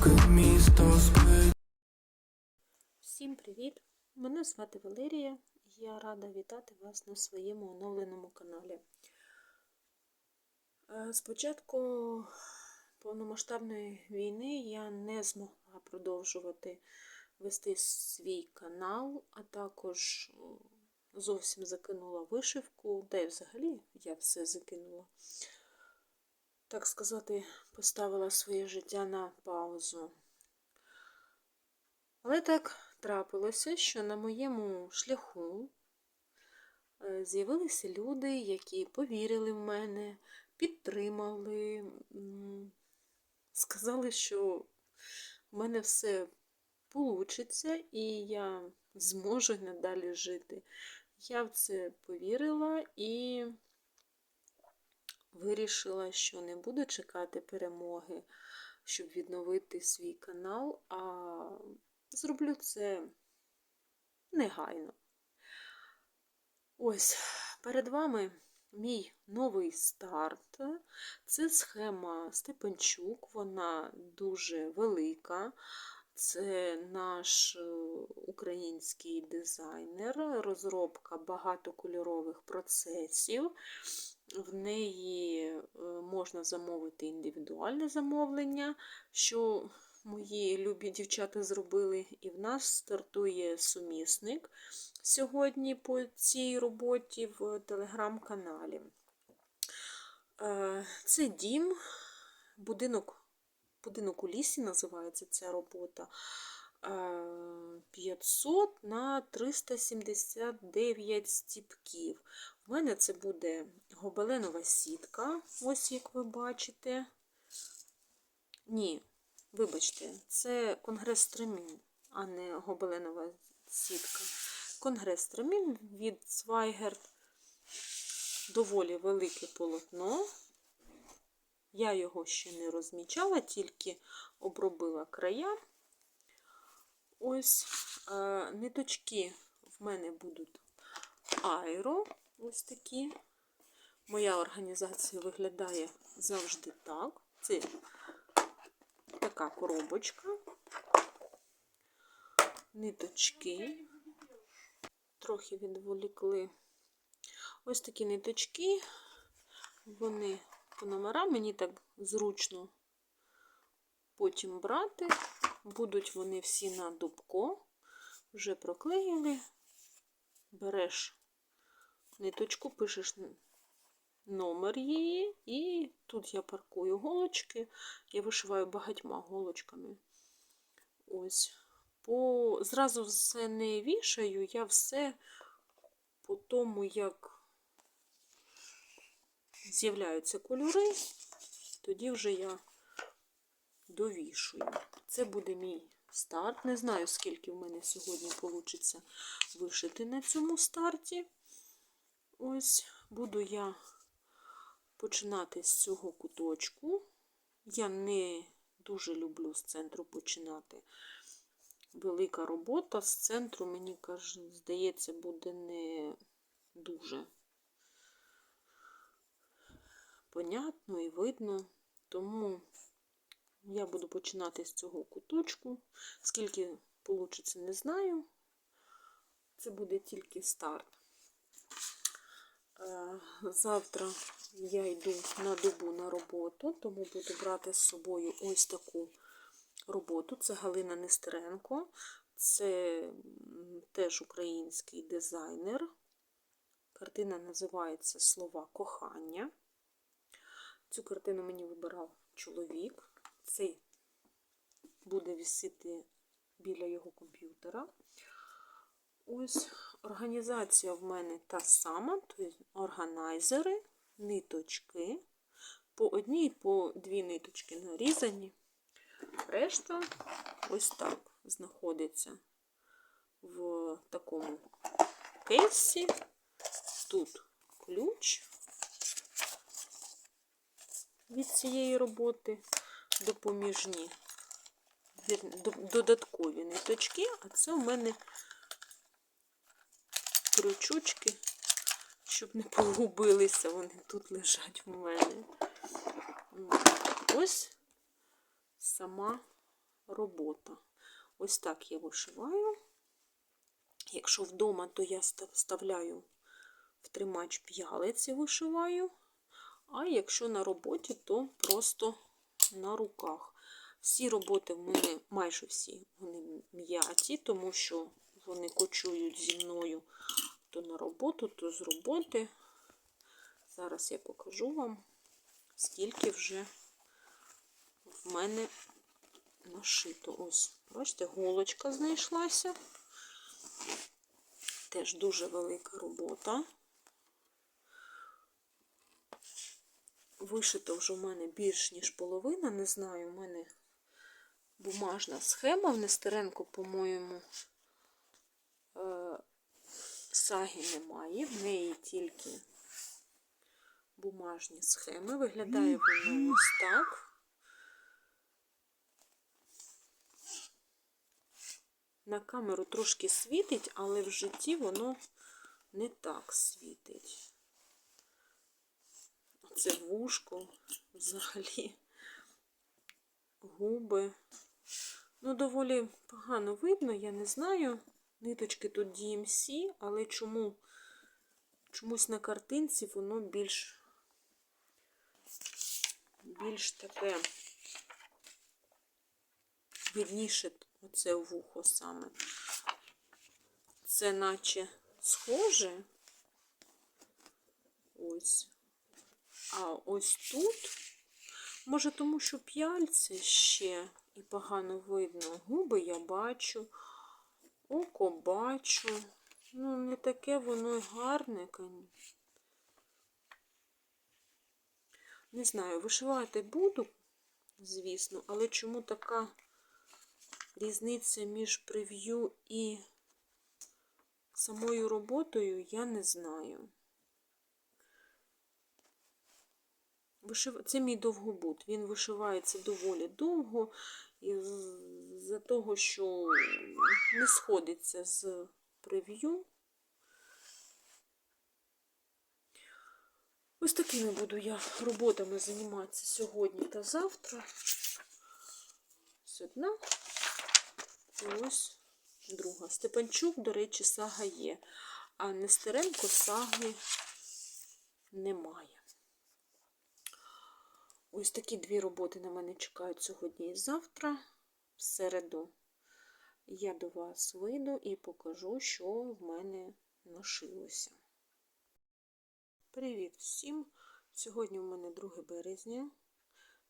поки місто спить. Всім привіт! Мене звати Валерія. і Я рада вітати вас на своєму оновленому каналі. Е, З початку повномасштабної війни я не змогла продовжувати вести свій канал, а також зовсім закинула вишивку, та й взагалі я все закинула. Так сказати, поставила своє життя на паузу. Але так трапилося, що на моєму шляху е, з'явилися люди, які повірили в мене, підтримали, сказали, що в мене все вийде і я зможу надалі жити. Я в це повірила і вирішила, що не буду чекати перемоги, щоб відновити свій канал, а зроблю це негайно. Ось перед вами мій новий старт. Це схема Степанчук, вона дуже велика. Це наш е, український дизайнер, розробка багатокольорових процесів. В неї е, можна замовити індивідуальне замовлення, що мої любі дівчата зробили, і в нас стартує сумісник сьогодні по цій роботі в телеграм-каналі. Е, Це дім, будинок, будинок у лісі називається ця робота. Е, 500 на 379 стіпків. У мене це буде гобеленова сітка, ось як ви бачите. Ні, вибачте, це конгрес стремін, а не гобеленова сітка. Конгрес стремін від Свайгерт. Доволі велике полотно. Я його ще не розмічала, тільки обробила края. Ось е, ниточки в мене будуть аеро. Ось такі. Моя організація виглядає завжди так. Це така коробочка, ниточки, трохи відволікли. Ось такі ниточки, вони по номерам, мені так зручно потім брати. Будуть вони всі на дубко, вже проклеїли, береш ниточку, пишеш номер її, і тут я паркую голочки, я вишиваю багатьма голочками. Ось. По... Зразу все не вішаю, я все по тому, як з'являються кольори, тоді вже я довішую. Це буде мій старт. Не знаю, скільки в мене сьогодні вийде вишити на цьому старті. Ось, буду я починати з цього куточку. Я не дуже люблю з центру починати. Велика робота з центру, мені здається, буде не дуже понятно і видно. Тому я буду починати з цього куточку. Скільки вийде, не знаю. Це буде тільки старт. Е, Завтра я йду на добу на роботу, тому буду брати з собою ось таку роботу. Це Галина Нестеренко, це теж український дизайнер. Картина називається Слова кохання. Цю картину мені вибирав чоловік. Цей буде висіти біля його комп'ютера. Ось організація в мене та сама, тобто органайзери, ниточки. По одній, по дві ниточки нарізані. Решта ось так знаходиться в такому кейсі. Тут ключ від цієї роботи, допоміжні, додаткові ниточки, а це у мене крючочки, щоб не погубилися, вони тут лежать у мене. Ось сама робота. Ось так я вишиваю. Якщо вдома, то я вставляю в тримач п'ялиць і вишиваю. А якщо на роботі, то просто на руках. Всі роботи в мене, майже всі, вони м'яті, тому що вони кочують зі мною то на роботу, то з роботи. Зараз я покажу вам, скільки вже в мене нашито. Ось, бачите, голочка знайшлася. Теж дуже велика робота. Вишито вже в мене більш ніж половина, не знаю, у мене бумажна схема в Нестеренко, по-моєму, саги немає, в неї тільки бумажні схеми. Виглядає воно ось так. На камеру трошки світить, але в житті воно не так світить. Це вушко взагалі, губи. Ну, доволі погано видно, я не знаю. Ниточки тут DMC, але чому чомусь на картинці воно більш, більш таке видніше оце вухо саме. Це наче схоже. Ось. А ось тут, може, тому що п'яльце ще і погано видно. Губи я бачу, око бачу. Ну, не таке воно й гарне, Не знаю, вишивати буду, звісно, але чому така різниця між прев'ю і самою роботою, я не знаю. Це мій довгобут. Він вишивається доволі довго, і з-за того, що не сходиться з прев'ю. Ось такими буду я роботами займатися сьогодні та завтра. Ось одна. І ось друга. Степанчук, до речі, сага є. А Нестеренко саги немає. Ось такі дві роботи на мене чекають сьогодні і завтра. В середу я до вас вийду і покажу, що в мене нашилося. Привіт всім! Сьогодні в мене 2 березня.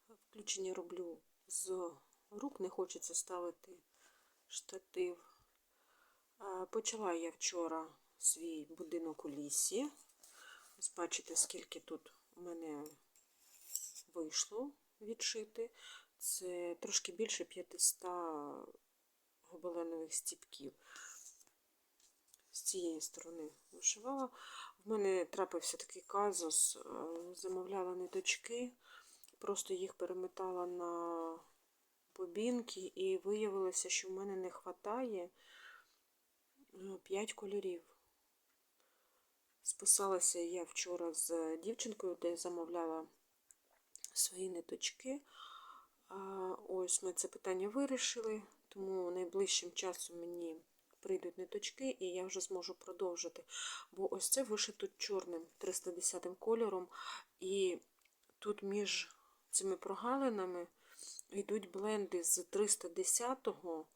Включення роблю з рук, не хочеться ставити штатив. Почала я вчора свій будинок у лісі. Ось бачите, скільки тут у мене вийшло відшити. Це трошки більше 500 гобеленових стіпків. З цієї сторони вишивала. В мене трапився такий казус, е, замовляла ниточки, просто їх переметала на бобінки, і виявилося, що в мене не вистачає 5 кольорів. Списалася я вчора з дівчинкою, де замовляла свої ниточки. Ось ми це питання вирішили, тому найближчим часом мені прийдуть ниточки, і я вже зможу продовжити. Бо ось це вишито чорним 310 кольором, і тут між цими прогалинами йдуть бленди з 310-го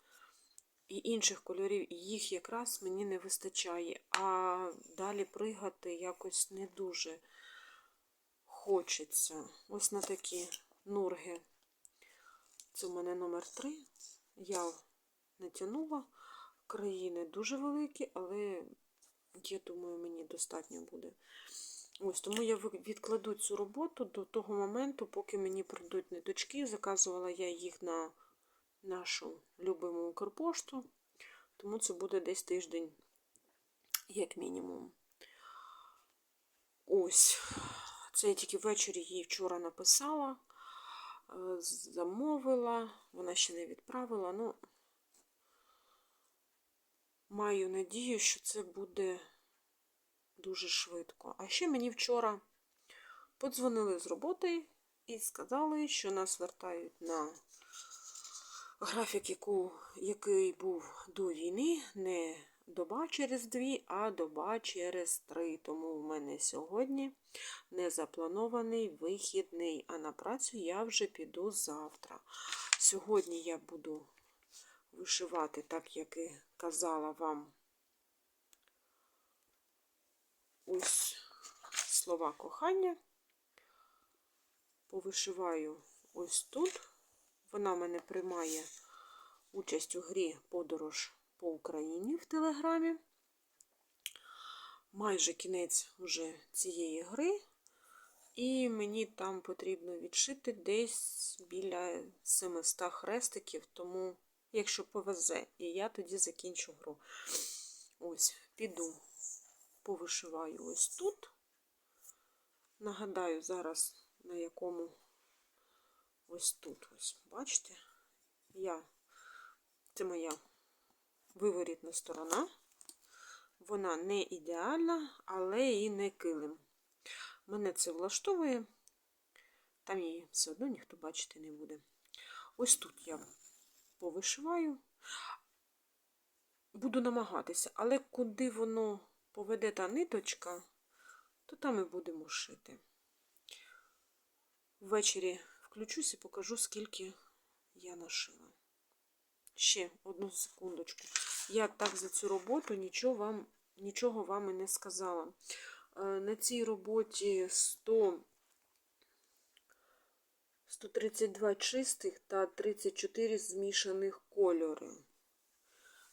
і інших кольорів, і їх якраз мені не вистачає. А далі пригати якось не дуже хочеться. Ось на такі нурги. Це у мене номер 3. Я натягнула. Країни дуже великі, але я думаю, мені достатньо буде. Ось, тому я відкладу цю роботу до того моменту, поки мені прийдуть ниточки. Заказувала я їх на нашу любиму Укрпошту, тому це буде десь тиждень, як мінімум. Ось, це я тільки ввечері їй вчора написала, замовила, вона ще не відправила. Ну, маю надію, що це буде дуже швидко. А ще мені вчора подзвонили з роботи і сказали, що нас вертають на графік, який був до війни, не доба через дві, а доба через три. Тому в мене сьогодні не запланований вихідний, а на працю я вже піду завтра. Сьогодні я буду вишивати, так як і казала вам ось слова кохання. Повишиваю ось тут. Вона мене приймає участь у грі Подорож по Україні в Телеграмі. Майже кінець уже цієї гри. І мені там потрібно відшити десь біля 700 хрестиків, тому, якщо повезе, і я тоді закінчу гру. Ось, піду, повишиваю ось тут. Нагадаю, зараз на якому ось тут, ось, бачите, я, це моя виворітна сторона. Вона не ідеальна, але і не килим. Мене це влаштовує, там її все одно ніхто бачити не буде. Ось тут я повишиваю, буду намагатися, але куди воно поведе та ниточка, то там і будемо шити. Ввечері включусь і покажу, скільки я нашила. Ще одну секундочку. Я так за цю роботу нічого вам, нічого вам і не сказала. Е, На цій роботі 100, 132 чистих та 34 змішаних кольори.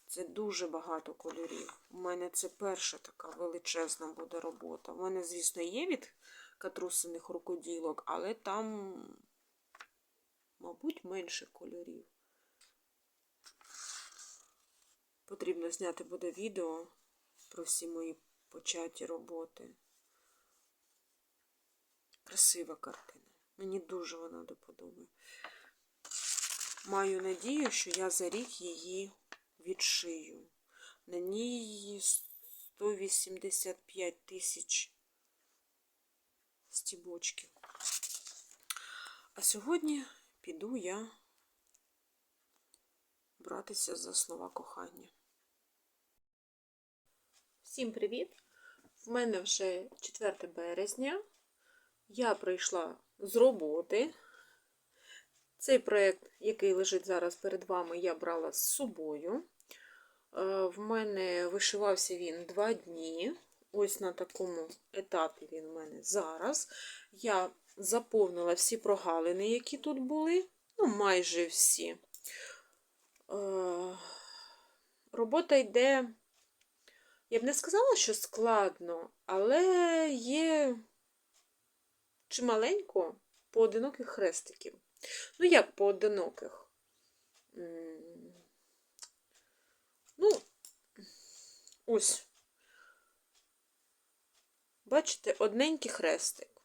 Це дуже багато кольорів. У мене це перша така величезна буде робота. У мене, звісно, є від катрусиних рукоділок, але там, мабуть, менше кольорів. Потрібно зняти буде відео про всі мої початі роботи. Красива картина. Мені дуже вона до подоби. Маю надію, що я за рік її відшию. На ній 185 тисяч стібочків. А сьогодні піду я братися за слова кохання. Всім привіт! В мене вже 4 березня. Я прийшла з роботи. Цей проєкт, який лежить зараз перед вами, я брала з собою. Е, В мене вишивався він 2 дні. Ось на такому етапі він в мене зараз. Я заповнила всі прогалини, які тут були. Ну, майже всі. Е, Робота йде, я б не сказала, що складно, але є чималенько поодиноких хрестиків. Ну, як поодиноких? Ну, ось. Бачите, одненький хрестик.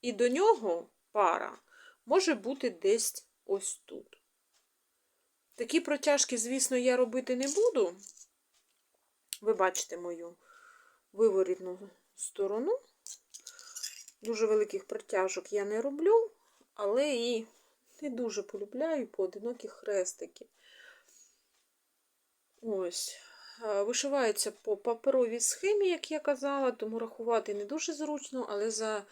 І до нього пара може бути десь ось тут. Такі протяжки, звісно, я робити не буду. Ви бачите мою виворітну сторону. Дуже великих протяжок я не роблю, але і не дуже полюбляю поодинокі хрестики. Ось. Е, Вишивається по паперовій схемі, як я казала, тому рахувати не дуже зручно, але за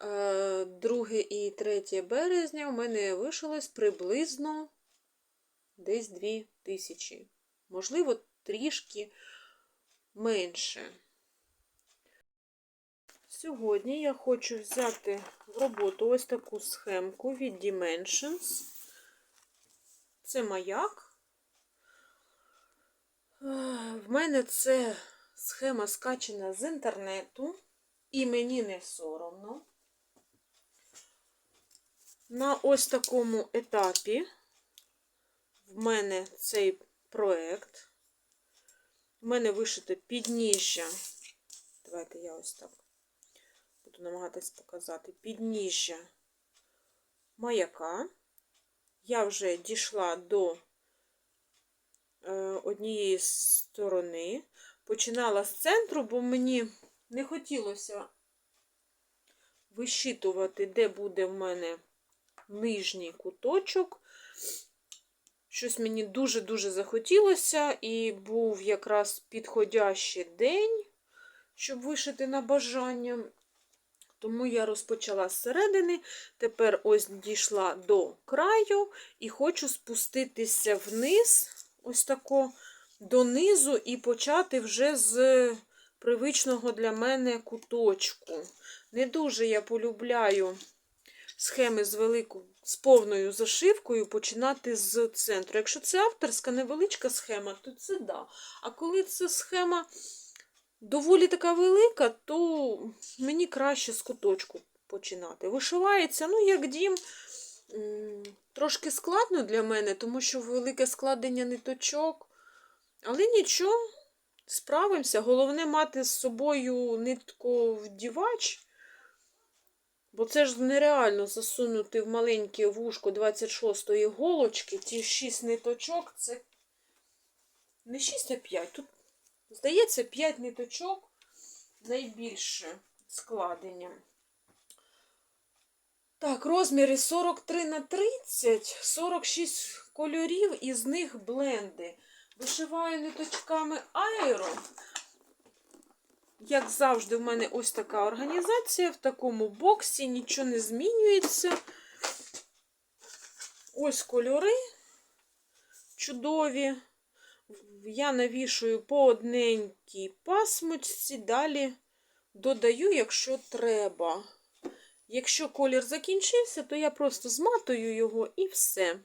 2 і 3 березня у мене вишилось приблизно десь 2 тисячі. Можливо, трішки менше. Сьогодні я хочу взяти в роботу ось таку схемку від Dimensions. Це маяк. В мене це схема скачена з інтернету, і мені не соромно. На ось такому етапі в мене цей проект. В мене вишите підніжжя. Давайте я ось так буду намагатись показати підніжжя маяка. Я вже дійшла до е, однієї сторони. Починала з центру, бо мені не хотілося вищитувати, де буде в мене нижній куточок. Щось мені дуже-дуже захотілося, і був якраз підходящий день, щоб вишити на бажання. Тому я розпочала з середини, тепер ось дійшла до краю і хочу спуститися вниз, ось тако донизу, і почати вже з привичного для мене куточку. Не дуже я полюбляю схеми з великою, з повною зашивкою починати з центру. Якщо це авторська невеличка схема, то це да. А коли це схема доволі така велика, то мені краще з куточку починати. Вишивається, ну, як дім, трошки складно для мене, тому що велике складення ниточок. Але нічого, справимося. Головне мати з собою нитку вдівач. Бо це ж нереально засунути в маленьке вушко 26-ї голочки. Ті 6 ниточок це не 6, а 5. Тут, здається, 5 ниточок найбільше складення. Так, розміри 43 на 30, 46 кольорів, із них бленди. Вишиваю ниточками аеро. Як завжди, в мене ось така організація в такому боксі, нічого не змінюється. Ось кольори чудові. Я навішую по одненькій пасмочці, далі додаю, якщо треба. Якщо колір закінчився, то я просто зматую його і все.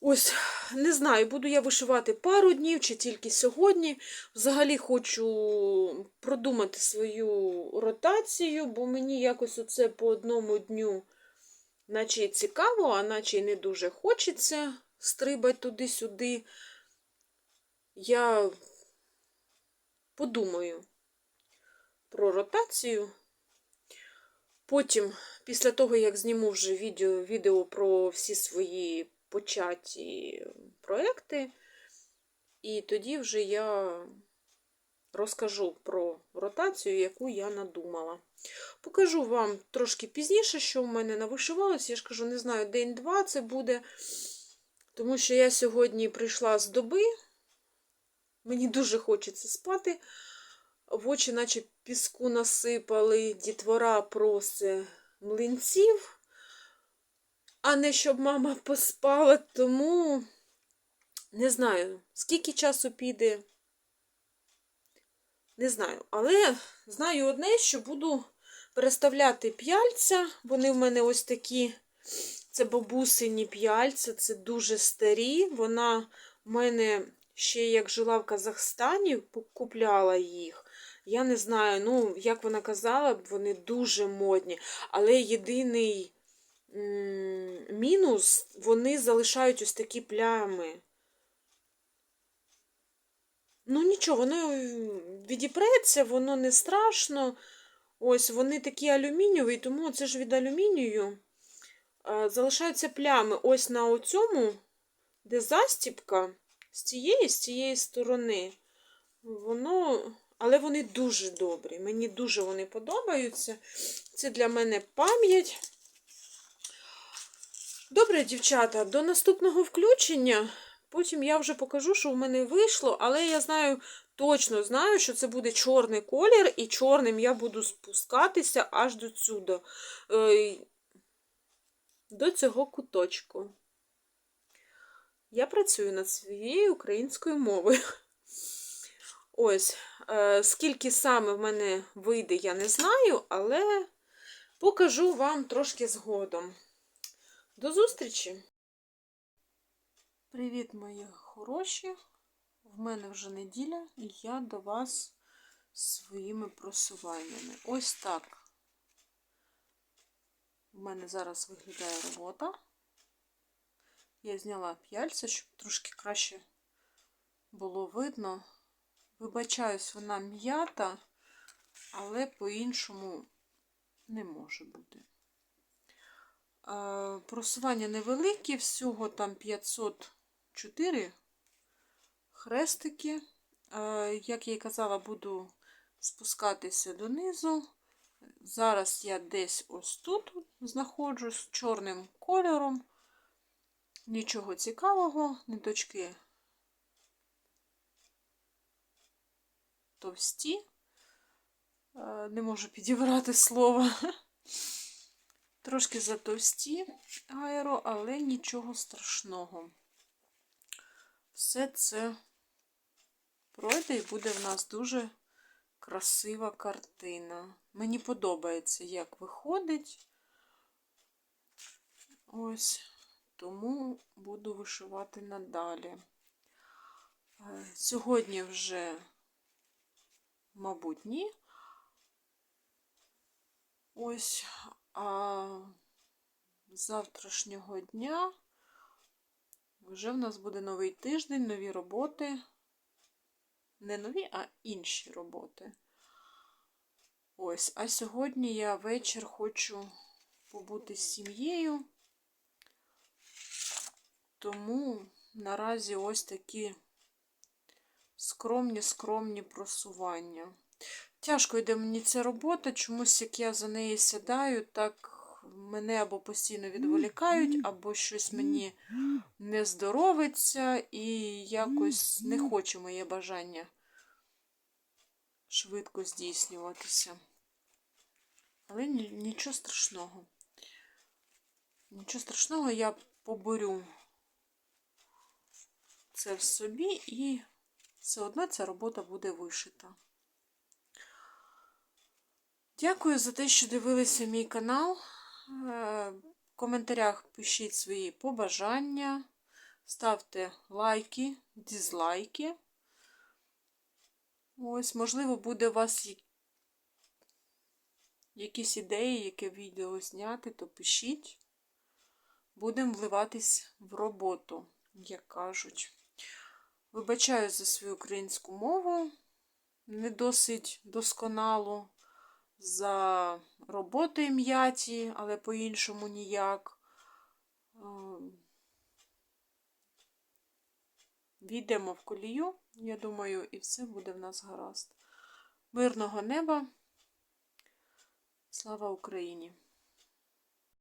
Ось, не знаю, буду я вишивати пару днів чи тільки сьогодні. Взагалі хочу продумати свою ротацію, бо мені якось оце по одному дню, наче цікаво, а наче й не дуже хочеться стрибати туди-сюди. Я подумаю про ротацію. Потім, після того, як зніму вже відео, відео про всі свої початі проекти, і тоді вже я розкажу про ротацію, яку я надумала. Покажу вам трошки пізніше, що в мене навишивалося. Я ж кажу, не знаю, день-два це буде, тому що я сьогодні прийшла з доби, мені дуже хочеться спати. В очі, наче піску насипали, дітвора проси млинців, а не щоб мама поспала, тому не знаю, скільки часу піде, не знаю. Але знаю одне, що буду переставляти п'яльця. Вони в мене ось такі, це бабусині п'яльця, це дуже старі. Вона в мене ще як жила в Казахстані, купляла їх. Я не знаю, ну, як вона казала, вони дуже модні. Але єдиний мінус, вони залишають ось такі плями. Ну, нічого, воно відіпреться, воно не страшно. Ось вони такі алюмінієві, тому це ж від алюмінію. Залишаються плями. Ось на оцьому, де застіпка, з цієї, з цієї сторони. Воно. Але вони дуже добрі. Мені дуже вони подобаються. Це для мене пам'ять. Добре, дівчата, до наступного включення. Потім я вже покажу, що в мене вийшло, але я знаю, точно знаю, що це буде чорний колір, і чорним я буду спускатися аж до сюди, до цього куточку. Я працюю над своєю українською мовою. Ось, е, скільки саме в мене вийде, я не знаю, але покажу вам трошки згодом. До зустрічі! Привіт, мої хороші! В мене вже неділя, і я до вас своїми просуваннями. Ось так. У мене зараз виглядає робота. Я зняла п'яльця, щоб трошки краще було видно. Вибачаюсь, вона м'ята, але по-іншому не може бути. Просування невеликі, всього там 504 хрестики. Як я і казала, буду спускатися донизу. Зараз я десь ось тут знаходжусь чорним кольором. Нічого цікавого, ниточки товсті. Не можу підібрати слово. Трошки затовсті аеро, але нічого страшного. Все це пройде і буде в нас дуже красива картина. Мені подобається, як виходить. Ось, тому буду вишивати надалі. Е, Сьогодні вже, мабуть, ні. Ось, а з завтрашнього дня вже в нас буде новий тиждень, нові роботи. Не нові, а інші роботи. Ось, а сьогодні я вечір хочу побути з сім'єю. Тому наразі ось такі скромні-скромні просування. Тяжко йде мені ця робота, чомусь як я за неї сідаю, так мене або постійно відволікають, або щось мені не здоровиться, і якось не хоче моє бажання швидко здійснюватися. Але нічого страшного. Нічого страшного, я поборю це в собі, і все одно ця робота буде вишита. Дякую за те, що дивилися мій канал. Е, В коментарях пишіть свої побажання, ставте лайки, дізлайки. Ось, можливо, буде у вас якісь ідеї, яке відео зняти, то пишіть. Будемо вливатись в роботу, як кажуть. Вибачаю за свою українську мову, не досить досконалу, за роботи м'яті, але по-іншому ніяк. Е, Війдемо в колію, я думаю, і все буде в нас гаразд. Мирного неба. Слава Україні!